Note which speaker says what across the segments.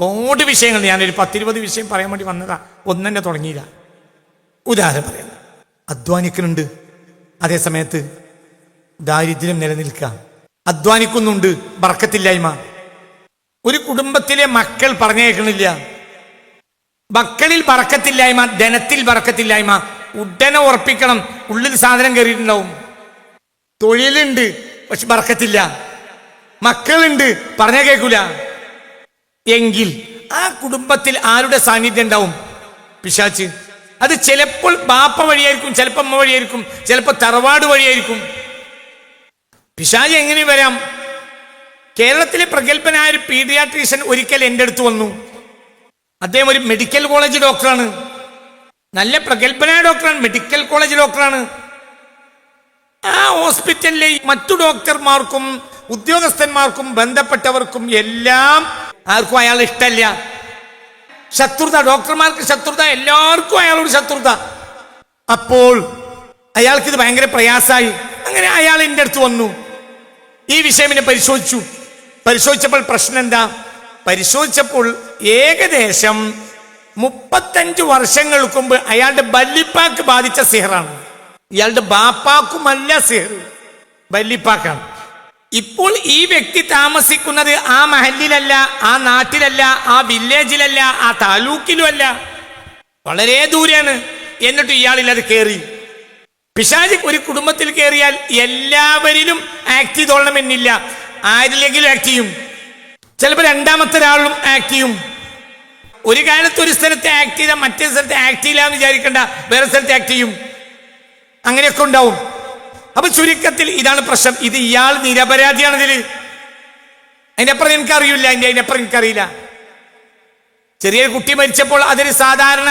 Speaker 1: ഒരുപാട് വിഷയങ്ങൾ. ഞാനൊരു പത്തിരുപത് വിഷയം പറയാൻ വേണ്ടി വന്നതാ. ഒന്നും തന്നെ തുടങ്ങിയില്ല ഉദാഹരണം പറയാം. അധ്വാനിക്കുന്നുണ്ട് അതേ സമയത്ത് ദാരിദ്ര്യം നിലനിൽക്കാം അധ്വാനിക്കുന്നുണ്ട്. ബർക്കത്തില്ലായ്മ. ഒരു കുടുംബത്തിലെ മക്കൾ പറഞ്ഞേക്കണില്ല. മക്കളിൽ ബറക്കത്തില്ലായ്മ ധനത്തിൽ ബറക്കത്തില്ലായ്മ ഉടനെ ഉറപ്പിക്കണം. ഉള്ളിൽ സാധനം കയറിയിട്ടുണ്ടാവും. തൊഴിലുണ്ട് പക്ഷെ ബറക്കത്തില്ല മക്കളുണ്ട് പറഞ്ഞ കേൾക്കൂല. എങ്കിൽ ആ കുടുംബത്തിൽ ആരുടെ സാന്നിധ്യം ഉണ്ടാവും? പിശാച്ച്. അത് ചിലപ്പോൾ ബാപ്പ വഴിയായിരിക്കും ചിലപ്പോൾ അമ്മ വഴിയായിരിക്കും ചിലപ്പോൾ തറവാട് വഴിയായിരിക്കും. പിശാജ് എങ്ങനെ വരാം? കേരളത്തിലെ പ്രഗത്ഭനായ ഒരു പീഡിയാട്രീഷ്യൻ ഒരിക്കൽ എന്റെ അടുത്ത് വന്നു. അദ്ദേഹം ഒരു മെഡിക്കൽ കോളേജ് ഡോക്ടറാണ് നല്ല പ്രഗത്ഭനായ ഡോക്ടറാണ് മെഡിക്കൽ കോളേജ് ഡോക്ടറാണ് ആ ഹോസ്പിറ്റലിലെ മറ്റു ഡോക്ടർമാർക്കും ഉദ്യോഗസ്ഥന്മാർക്കും ബന്ധപ്പെട്ടവർക്കും എല്ലാം ആർക്കും അയാൾ ഇഷ്ടമല്ല ശത്രുത ഡോക്ടർമാർക്ക് ശത്രുത എല്ലാവർക്കും അയാളോട് ശത്രുത. അപ്പോൾ അയാൾക്ക് ഇത് ഭയങ്കര പ്രയാസമായി അങ്ങനെ അയാൾ എന്റെ അടുത്ത് വന്നു. ഈ വിഷയം എന്നെ പരിശോധിച്ചു. പരിശോധിച്ചപ്പോൾ പ്രശ്നം എന്താ? പരിശോധിച്ചപ്പോൾ ഏകദേശം മുപ്പത്തഞ്ച് വർഷങ്ങൾക്ക് മുമ്പ് അയാളുടെ ബല്ലിപ്പാക്ക് ബാധിച്ച സിഹറാണ്. ഇയാളുടെ ബാപ്പാക്കുമല്ല സിഹർ ബല്ലിപ്പാക്കാണ് ഇപ്പോൾ ഈ വ്യക്തി താമസിക്കുന്നത് ആ മഹലിലല്ല ആ നാട്ടിലല്ല ആ വില്ലേജിലല്ല ആ താലൂക്കിലും അല്ല വളരെ ദൂരെയാണ്. എന്നിട്ട് ഇയാളിൽ അത് കയറി പിശാജ് ഒരു കുടുംബത്തിൽ കയറിയാൽ എല്ലാവരിലും ആക്ട് ചെയ്തോളണമെന്നില്ല. ആരിലെങ്കിലും ആക്ട് ചെയ്യും. ചിലപ്പോൾ രണ്ടാമത്തെ ഒരാളും ആക്ട് ചെയ്യും. ഒരു കാലത്ത് ഒരു സ്ഥലത്ത് ആക്ട് ചെയ്താൽ മറ്റേ സ്ഥലത്ത് ആക്ട് ചെയ്യില്ല എന്ന് വിചാരിക്കണ്ട. വേറെ സ്ഥലത്ത് ആക്ട് ചെയ്യും. അങ്ങനെയൊക്കെ ഉണ്ടാവും. അപ്പൊ ചുരുക്കത്തിൽ ഇതാണ് പ്രശ്നം. ഇത് ഇയാൾ നിരപരാധിയാണ് അതിനപ്പുറം അതിനപ്പുറം എനിക്കറിയില്ല അതിന്റെ അതിനപ്പുറം എനിക്കറിയില്ല. ചെറിയൊരു കുട്ടി മരിച്ചപ്പോൾ അതൊരു സാധാരണ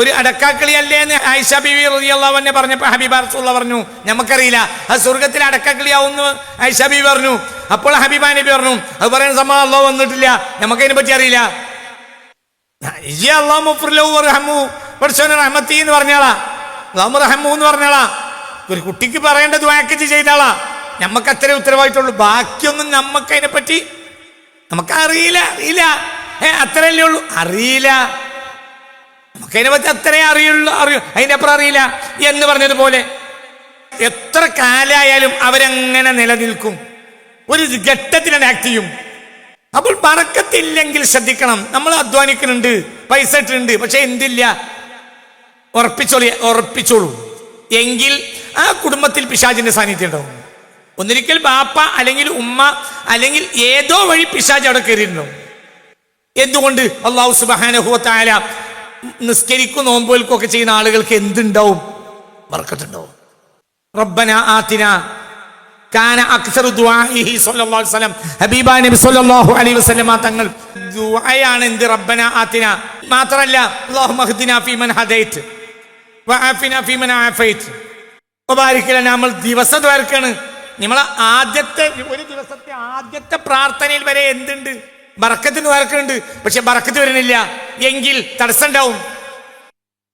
Speaker 1: ഒരു അടക്കാക്കളി അല്ലേ എന്ന് ആയിഷ ബിബി റളിയല്ലാഹു പറഞ്ഞപ്പോൾ ഹബീബ് റസൂള്ള പറഞ്ഞു നമുക്കറിയില്ല അത് സ്വർഗത്തിൽ അടക്കാക്കളിയാവുന്നു ആയിഷ ബിബി പറഞ്ഞു. അപ്പോൾ ഹബീബ നബി പറഞ്ഞു അത് പറയുന്ന സംഭവം അള്ളോ വന്നിട്ടില്ല നമുക്കതിനെ പറ്റി അറിയില്ല. അള്ളാഹ് വർഹമു പഠിച്ചോനെ റഹ്മത്തി എന്ന് പറഞ്ഞാളാ അള്ളാഹു റഹമു എന്ന് പറഞ്ഞാളാ ഒരു കുട്ടിക്ക് പറയേണ്ടത് വാക്കച്ച് ചെയ്താളാ. നമുക്ക് അത്രേ ഉത്തരവാദിത്തമുള്ളൂ. ബാക്കിയൊന്നും നമുക്ക് അതിനെ പറ്റി നമുക്ക് അറിയില്ല അറിയില്ല. ഏ അത്രയല്ലേ ഉള്ളൂ. അറിയില്ല. നമുക്കതിനെ പറ്റി അത്രേ അറിയുള്ളൂ അറിയൂ. അതിന്റെ അപ്പുറം അറിയില്ല. എന്ന് പറഞ്ഞതുപോലെ എത്ര കാലായാലും അവരങ്ങനെ നിലനിൽക്കും. ഒരു ഘട്ടത്തിലാണ് ആക്ട് ചെയ്യും. അപ്പോൾ പറക്കത്തില്ലെങ്കിൽ ശ്രദ്ധിക്കണം. നമ്മൾ അധ്വാനിക്കുന്നുണ്ട് പൈസ ഇട്ടിട്ടുണ്ട്. പക്ഷെ എന്തില്ല? ഉറപ്പിച്ചോളി ഉറപ്പിച്ചോളൂ. എങ്കിൽ ആ കുടുംബത്തിൽ പിശാചിന്റെ സാന്നിധ്യം ഉണ്ടാവും. ഒന്നിരിക്കൽ ബാപ്പ അല്ലെങ്കിൽ ഉമ്മ അല്ലെങ്കിൽ ഏതോ വഴി പിശാജ് അവിടെ കയറിയിട്ടുണ്ടാവും എന്തുകൊണ്ട്? അള്ളാഹു സുബാനഹുല നിസ്കരിക്കും നോമ്പോൽക്കൊക്കെ ചെയ്യുന്ന ആളുകൾക്ക് എന്തുണ്ടാവും? വർക്കത്തുണ്ടാവും റബ്ബന ആത്തിന കാന അക്സറു ദുആഹി സ്വല്ലല്ലാഹു അലൈഹി വസല്ലം. ഹബീബ നബി സ്വല്ലല്ലാഹു അലൈഹി വസല്ലമ തങ്ങൾ ദുആയാണ് എന്ത്? റബ്ബന ആത്തിന മാത്രമല്ല അല്ലാഹുമ്മ ഹ്ദിന ഫീമൻ ഹദൈത് വഅഫിന ഫീമൻ ആഫൈത്. ലനാ നമ്മൾ ദിവസം ദ്വാരക്കാണ്. നമ്മൾ ആദ്യത്തെ ഒരു ദിവസത്തെ ആദ്യത്തെ പ്രാർത്ഥനയിൽ വരെ എന്തുണ്ട്? ബറക്കത്തിന് വരക്കുന്നുണ്ട് പക്ഷെ ബറക്കത്ത് വരുന്നില്ല. എങ്കിൽ തടസ്സം ഉണ്ടാവും.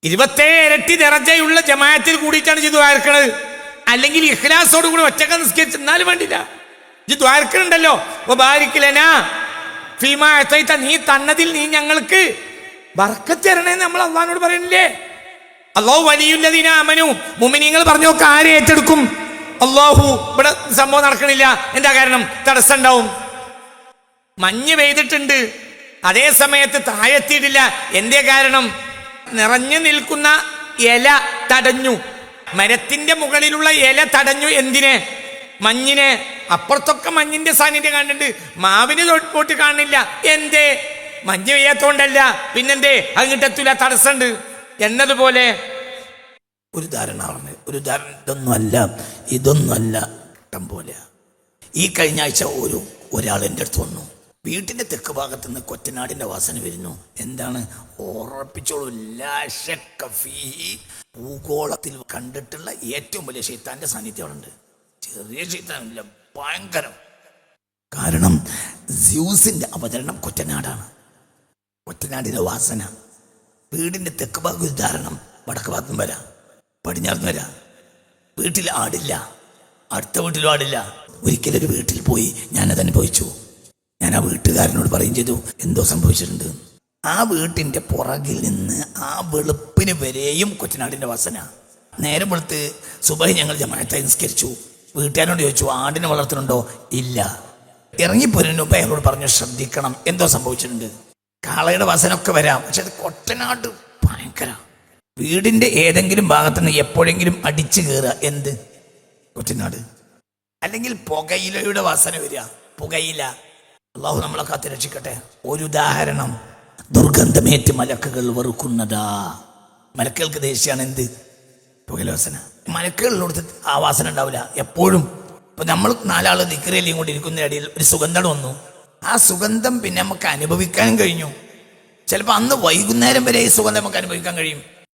Speaker 1: ഇരുപത്തേഴ് ഇരട്ടി നിറജയുള്ള ജമായത്തിൽ കൂടിയിട്ടാണ് ഇത് ദ്വാരക്കണത്. അല്ലെങ്കിൽ ഇഖ്ലാസോട് കൂടി ഒറ്റക്ക നിസ്കരിച്ച് എന്നാലും വേണ്ടില്ല. ഇത് ദ്വാരക്കണുണ്ടല്ലോ ബാരിക്കലനാ ഫീമാ നീ തന്നതിൽ നീ ഞങ്ങൾക്ക് ബർക്കത്ത് തരണേന്ന് നമ്മൾ അള്ളഹാനോട് പറയുന്നില്ലേ? അള്ളാഹു വലിയുള്ളതിന അമനു മുമിനിങ്ങൾ പറഞ്ഞു ആരെ ഏറ്റെടുക്കും? അള്ളാഹു ഇവിടെ സംഭവം നടക്കണില്ല. എന്താ കാരണം? തടസ്സം ഉണ്ടാവും മഞ്ഞ് പെയ്തിട്ടുണ്ട്. അതേ സമയത്ത് താഴെത്തിയിട്ടില്ല. എന്തേ കാരണം? നിറഞ്ഞു നിൽക്കുന്ന ഇല തടഞ്ഞു. മരത്തിന്റെ മുകളിലുള്ള ഇല തടഞ്ഞു എന്തിനെ? മഞ്ഞിനെ. അപ്പുറത്തൊക്കെ മഞ്ഞിന്റെ സാന്നിധ്യം കാണുന്നുണ്ട് മാവിന് തൊട്ട് കാണില്ല എന്തേ? മഞ്ഞ് പെയ്യാത്തോണ്ടല്ല. പിന്നെന്തേ? അങ്ങോട്ടെത്തൂല തടസ്സമുണ്ട്. എന്നതുപോലെ
Speaker 2: ഒരു ധാരണ ഒരു ധാരണ ഇതൊന്നുമല്ല ഇതൊന്നുമല്ല ഇഷ്ടം പോലെ. ഈ കഴിഞ്ഞ ആഴ്ച ഒരു ഒരാൾ എന്റെ അടുത്ത് വന്നു. വീട്ടിന്റെ തെക്ക് ഭാഗത്ത് നിന്ന് കൊറ്റനാടിന്റെ വാസന വരുന്നു. എന്താണ്? ഉറപ്പിച്ചോളൂ. ഭൂഗോളത്തിൽ കണ്ടിട്ടുള്ള ഏറ്റവും വലിയ ഷെയ്ത്താന്റെ സാന്നിധ്യം ഉണ്ട്. ചെറിയ ഷെയ്ത്താനില്ല ഭയങ്കരം. കാരണം സ്യൂസിന്റെ അവതരണം കൊറ്റനാടാണ്. കൊറ്റനാടിന്റെ വാസന. വീടിന്റെ തെക്ക് ഭാഗം ഉദാഹരണം വടക്ക് ഭാഗത്തും വരാം പടിഞ്ഞാറും വരാം. വീട്ടിൽ ആടില്ല അടുത്ത വീട്ടിലും ആടില്ല. ഒരിക്കലൊരു വീട്ടിൽ പോയി ഞാനത് അനുഭവിച്ചു. ഞാൻ ആ വീട്ടുകാരനോട് പറയും ചെയ്തു എന്തോ സംഭവിച്ചിട്ടുണ്ട്? ആ വീട്ടിന്റെ പുറകിൽ നിന്ന് ആ വെളുപ്പിന് വരെയും കൊച്ചിനാടിന്റെ വാസന. നേരം വെളുത്ത് സുബഹി ഞങ്ങൾ ജമായത്തായി നിസ്കരിച്ചു. വീട്ടുകാരനോട് ചോദിച്ചു ആടിനെ വളർത്തുന്നുണ്ടോ? ഇല്ല. ഇറങ്ങിപ്പോരുന്നതിന് മുമ്പ് അയാളോട് പറഞ്ഞു ശ്രദ്ധിക്കണം എന്തോ സംഭവിച്ചിട്ടുണ്ട്. കാളയുടെ വസനൊക്കെ വരാം. പക്ഷെ അത് കൊട്ടനാട് ഭയങ്കര. വീടിന്റെ ഏതെങ്കിലും ഭാഗത്തുനിന്ന് എപ്പോഴെങ്കിലും അടിച്ചു കയറുക എന്ത്? കൊട്ടനാട്. അല്ലെങ്കിൽ പുകയിലയുടെ വാസന വരിക. പുകയില. അള്ളാഹു നമ്മളെ കാത്തി രക്ഷിക്കട്ടെ. ഒരു ഉദാഹരണം. ദുർഗന്ധമേറ്റ് മലക്കുകൾ വെറുക്കുന്നതാ. മലക്കുകൾക്ക് ദേഷ്യമാണ് എന്ത്? പുകയില വാസന. മലക്കുകളിലോടത്ത് ആ വാസന ഉണ്ടാവില്ല. എപ്പോഴും. ഇപ്പൊ നമ്മൾ നാലാൾ നിക്കറിയല്ലേ കൊണ്ടിരിക്കുന്ന ഇടയിൽ ഒരു സുഗന്ധം വന്നു. ആ സുഗന്ധം പിന്നെ നമുക്ക് അനുഭവിക്കാൻ കഴിഞ്ഞു. ചിലപ്പോൾ അന്ന് വൈകുന്നേരം വരെ ഈ സുഗന്ധം നമുക്ക് അനുഭവിക്കാൻ കഴിയും.